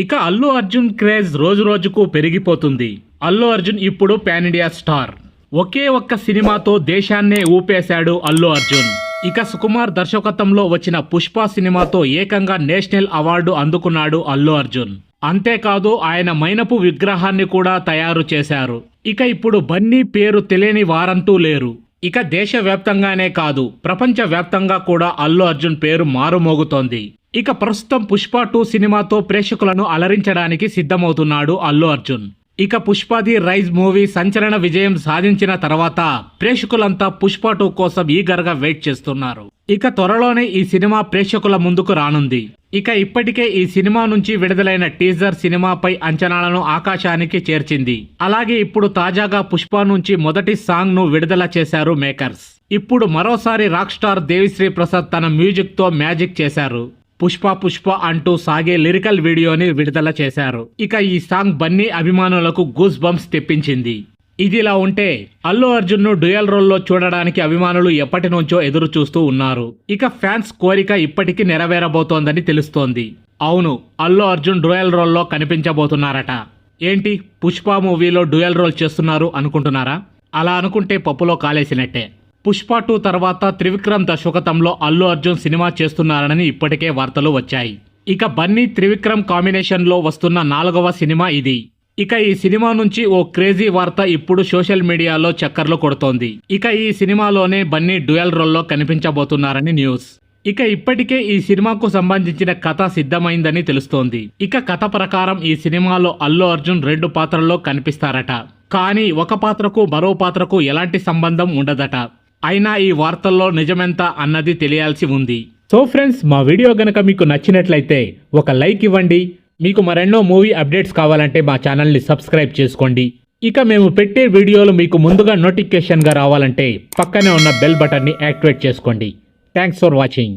ఇక అల్లు అర్జున్ క్రేజ్ రోజు రోజుకు పెరిగిపోతుంది. అల్లు అర్జున్ ఇప్పుడు పాన్ ఇండియా స్టార్. ఒకే ఒక్క సినిమాతో దేశాన్నే ఊపేశాడు అల్లు అర్జున్. ఇక సుకుమార్ దర్శకత్వంలో వచ్చిన పుష్ప సినిమాతో ఏకంగా నేషనల్ అవార్డు అందుకున్నాడు అల్లు అర్జున్. అంతేకాదు ఆయన మైనపు విగ్రహాన్ని కూడా తయారు చేశారు. ఇక ఇప్పుడు బన్నీ పేరు తెలియని వారంటూ లేరు. ఇక దేశవ్యాప్తంగానే కాదు ప్రపంచ వ్యాప్తంగా కూడా అల్లు అర్జున్ పేరు మారుమోగుతోంది. ఇక ప్రస్తుతం పుష్ప టూ సినిమాతో ప్రేక్షకులను అలరించడానికి సిద్ధమవుతున్నాడు అల్లు అర్జున్. ఇక పుష్పది రైజ్ మూవీ సంచలన విజయం సాధించిన తర్వాత ప్రేక్షకులంతా పుష్ప టూ కోసం ఈగర్గా వెయిట్ చేస్తున్నారు. ఇక త్వరలోనే ఈ సినిమా ప్రేక్షకుల ముందుకు రానుంది. ఇక ఇప్పటికే ఈ సినిమా నుంచి విడుదలైన టీజర్ సినిమాపై అంచనాలను ఆకాశానికి చేర్చింది. అలాగే ఇప్పుడు తాజాగా పుష్ప నుంచి మొదటి సాంగ్ను విడుదల చేశారు మేకర్స్. ఇప్పుడు మరోసారి రాక్ స్టార్ దేవిశ్రీ ప్రసాద్ తన మ్యూజిక్తో మ్యాజిక్ చేశారు. పుష్ప పుష్ప అంటూ సాగే లిరికల్ వీడియోని విడుదల చేశారు. ఇక ఈ సాంగ్ బన్నీ అభిమానులకు గూస్ బంప్స్ తెప్పించింది. ఇదిలా ఉంటే అల్లు అర్జున్ను డ్యూయల్ రోల్లో చూడడానికి అభిమానులు ఎప్పటి నుంచో ఎదురు చూస్తూ ఉన్నారు. ఇక ఫ్యాన్స్ కోరిక ఇప్పటికీ నెరవేరబోతోందని తెలుస్తోంది. అవును అల్లు అర్జున్ డ్యూయల్ రోల్లో కనిపించబోతున్నారట. ఏంటి పుష్ప మూవీలో డ్యూయల్ రోల్ చేస్తున్నారు అనుకుంటున్నారా? అలా అనుకుంటే పప్పులో కాలేసినట్టే. పుష్ప టూ తర్వాత త్రివిక్రమ్ దర్శకత్వంలో అల్లు అర్జున్ సినిమా చేస్తున్నారని ఇప్పటికే వార్తలు వచ్చాయి. ఇక బన్నీ త్రివిక్రమ్ కాంబినేషన్లో వస్తున్న నాలుగవ సినిమా ఇది. ఇక ఈ సినిమా నుంచి ఓ క్రేజీ వార్త ఇప్పుడు సోషల్ మీడియాలో చక్కర్లు కొడుతోంది. ఇక ఈ సినిమాలోనే బన్నీ డ్యూయల్ రోల్లో కనిపించబోతున్నారని న్యూస్. ఇక ఇప్పటికే ఈ సినిమాకు సంబంధించిన కథ సిద్ధమైందని తెలుస్తోంది. ఇక కథ ప్రకారం ఈ సినిమాలో అల్లు అర్జున్ రెండు పాత్రల్లో కనిపిస్తారట. కానీ ఒక పాత్రకు మరో పాత్రకు ఎలాంటి సంబంధం ఉండదట. అయినా ఈ వార్తల్లో నిజమెంత అన్నది తెలియాల్సి ఉంది. సో ఫ్రెండ్స్ మా వీడియో గనక మీకు నచ్చినట్లయితే ఒక లైక్ ఇవ్వండి. మీకు మరెన్నో మూవీ అప్డేట్స్ కావాలంటే మా ఛానల్ని సబ్స్క్రైబ్ చేసుకోండి. ఇక మేము పెట్టే వీడియోలు మీకు ముందుగా నోటిఫికేషన్గా రావాలంటే పక్కనే ఉన్న బెల్ బటన్ని యాక్టివేట్ చేసుకోండి. Thanks for watching.